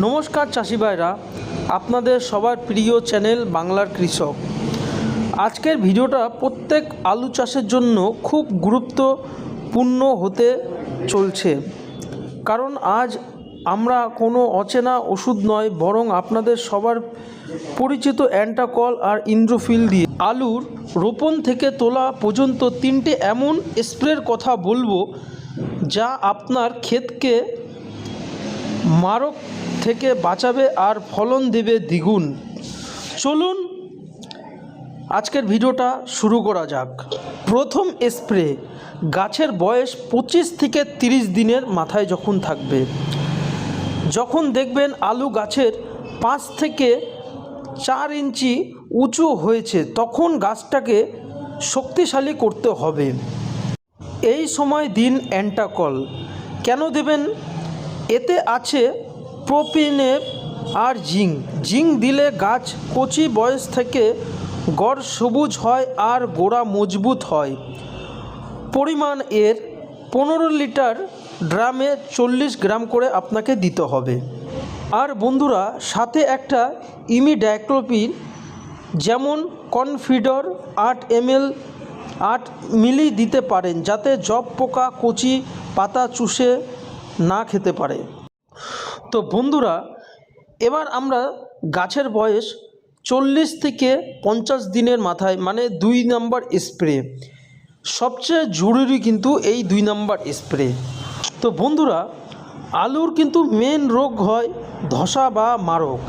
নমস্কার চাষি ভাইরা, আপনাদের সবার প্রিয় চ্যানেল বাংলার কৃষক। আজকের ভিডিওটা প্রত্যেক আলু চাষের জন্য খুব গুরুত্বপূর্ণ হতে চলছে। কারণ আজ আমরা কোনো অচেনা ওষুধ নয়, বরং আপনাদের সবার পরিচিত অ্যান্টাকল আর ইন্দ্রোফিল দিয়ে। আলুর রোপণ থেকে তোলা পর্যন্ত তিনটে এমন স্প্রের কথা বলব, যা আপনার ক্ষেতকে মারক থেকে বাঁচাবে আর ফলন দেবে দ্বিগুণ। চলুন আজকের ভিডিওটা শুরু করা যাক। প্রথম স্প্রে গাছের বয়স পঁচিশ থেকে তিরিশ দিনের মাথায় যখন থাকবে, যখন দেখবেন আলু গাছের পাঁচ থেকে চার ইঞ্চি উঁচু হয়েছে, তখন গাছটাকে শক্তিশালী করতে হবে। এই সময় দিন অ্যান্টাকল। কেন দেবেন? এতে আছে প্রোপিনে আর জিঙ্ক জিঙ্ক দিলে গাছ কচি বয়স থেকে গড় সবুজ হয় আর গোড়া মজবুত হয়। পরিমাণ এর পনেরো লিটার ড্রামে চল্লিশ গ্রাম করে আপনাকে দিতে হবে। আর বন্ধুরা, সাথে একটা ইমিডাইক্লোপিন, যেমন কনফিডর আট এমএল, আট মিলি দিতে পারেন, যাতে জব পোকা, কচি পাতা চুষে না খেতে পারে। তো বন্ধুরা, এবার আমরা গাছের বয়স চল্লিশ থেকে পঞ্চাশ দিনের মাথায় মানে দুই নাম্বার স্প্রে সবচেয়ে জরুরি কিন্তু এই দুই নাম্বার স্প্রে তো বন্ধুরা, আলুর কিন্তু মেন রোগ হয় ধসা বা মারক।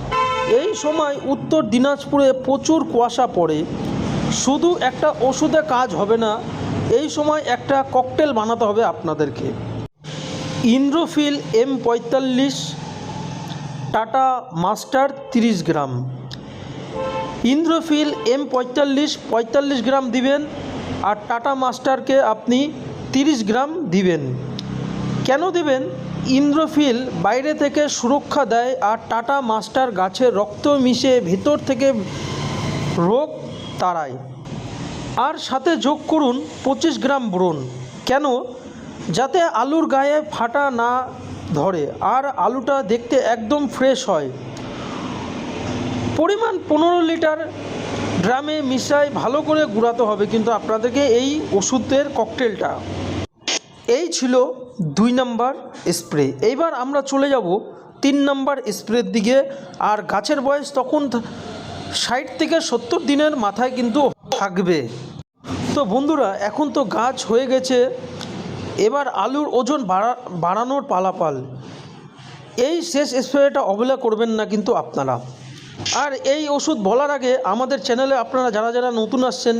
এই সময় উত্তর দিনাজপুরে প্রচুর কুয়াশা পড়ে। শুধু একটা ওষুধে কাজ হবে না, এই সময় একটা ককটেল বানাতে হবে আপনাদেরকে। ইন্দ্রোফিল এম পঁয়তাল্লিশ টাটা মাস্টার তিরিশ গ্রাম। ইন্দ্রফিল এম পঁয়তাল্লিশ পঁয়তাল্লিশ গ্রাম দিবেন আর টাটা মাস্টারকে আপনি তিরিশ গ্রাম দিবেন। কেন দেবেন? ইন্দ্রফিল বাইরে থেকে সুরক্ষা দেয় আর টাটা মাস্টার গাছে রক্ত মিশে ভেতর থেকে রোগ তাড়ায়। আর সাথে যোগ করুন পঁচিশ গ্রাম ব্রোন কেন? যাতে আলুর গায়ে ফাটা না ধরে আর আলুটা দেখতে একদম ফ্রেশ হয়। পরিমাণ পনেরো লিটার ড্রামে মিশাই ভালো করে গুড়াতে হবে কিন্তু আপনাদেরকে এই ওষুধের ককটেলটা এই ছিল দুই নাম্বার স্প্রে এইবার আমরা চলে যাব তিন নাম্বার স্প্রের দিকে। আর গাছের বয়স তখন ষাট থেকে সত্তর দিনের মাথায় কিন্তু থাকবে। তো বন্ধুরা, এখন তো গাছ হয়ে গেছে। এবার আলুর ওজন বাড়া, বাড়ানোর পালাপাল। এই শেষ স্প্রেটা অবহেলা করবেন না কিন্তু আপনারা। আর এই ওষুধ বলার আগে আমাদের চ্যানেলে আপনারা যারা যারা নতুন আসছেন,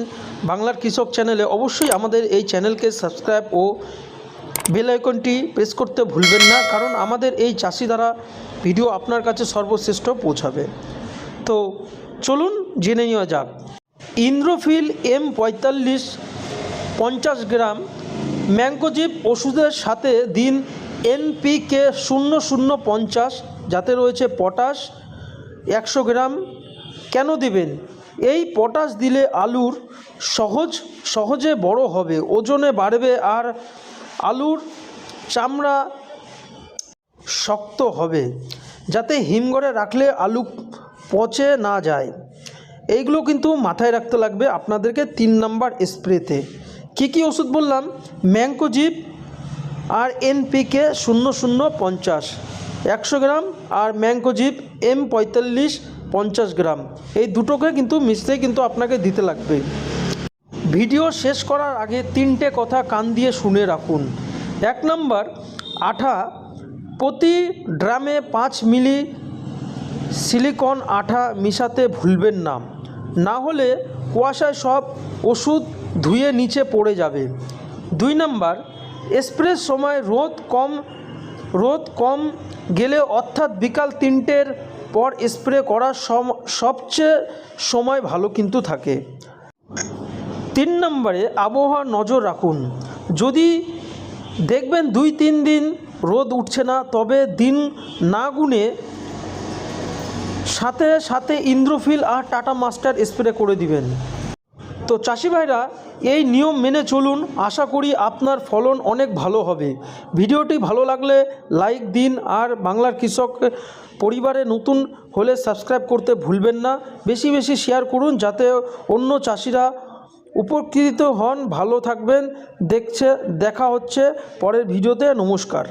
বাংলার কৃষক চ্যানেলে অবশ্যই আমাদের এই চ্যানেলকে সাবস্ক্রাইব ও বেল আইকনটি প্রেস করতে ভুলবেন না, কারণ আমাদের এই চাষি দ্বারা ভিডিও আপনার কাছে সর্বশ্রেষ্ঠ পৌঁছাবে। তো চলুন জেনে নেওয়া যাক। ইন্দ্রফিল এম পঁয়তাল্লিশ পঞ্চাশ গ্রাম ম্যাঙ্কোজিপ ওষুধের সাথে দিন এনপিকে শূন্য শূন্য পঞ্চাশ, যাতে রয়েছে পটাশ একশো গ্রাম। কেন দিবেন? এই পটাশ দিলে আলুর সহজ, সহজে বড় হবে, ওজনে বাড়বে আর আলুর চামড়া শক্ত হবে, যাতে হিমঘরে রাখলে আলু পচে না যায়। এইগুলো কিন্তু মাথায় রাখতে লাগবে আপনাদেরকে তিন নাম্বার স্প্রেতে। কী কী ওষুধ বললাম? ম্যাঙ্কোজিপ আর এনপিকে শূন্য শূন্য পঞ্চাশ। একশো গ্রাম আর ম্যাঙ্কোজিপ এম পঁয়তাল্লিশ পঞ্চাশ গ্রাম। এই দুটোকে কিন্তু মিশতে কিন্তু আপনাকে দিতে লাগবে। ভিডিও শেষ করার আগে তিনটে কথা কান দিয়ে শুনে রাখুন। এক নম্বর, আঠা প্রতি ড্রামে পাঁচ মিলি সিলিকন আঠা মিশাতে ভুলবেন না। না হলে কুয়াশায় সব ওষুধ ধুয়ে নিচে পড়ে যাবে। দুই নাম্বার স্প্রের সময় রোদ কম রোদ কম গেলে অর্থাৎ বিকাল তিনটের পর স্প্রে করার সম, সবচেয়ে সময় ভালো কিন্তু থাকে। তিন নম্বরে, আবহাওয়া নজর রাখুন। যদি দেখবেন দুই তিন দিন রোদ উঠছে না, তবে দিন না গুনে সাথে সাথে ইন্দ্রোফিল আর টাটা মাস্টার স্প্রে করে দিবেন। তো চাষি ভাইরা, এই নিয়ম মেনে চলুন। আশা করি আপনার ফলন অনেক ভালো হবে। ভিডিওটি ভালো লাগলে লাইক দিন আর বাংলার কৃষক পরিবারে নতুন হলে সাবস্ক্রাইব করতে ভুলবেন না। বেশি বেশি শেয়ার করুন যাতে অন্য চাষিরা উপকৃত হন। ভালো থাকবেন। দেখছে, দেখা হচ্ছে। পরের ভিডিওতে নমস্কার।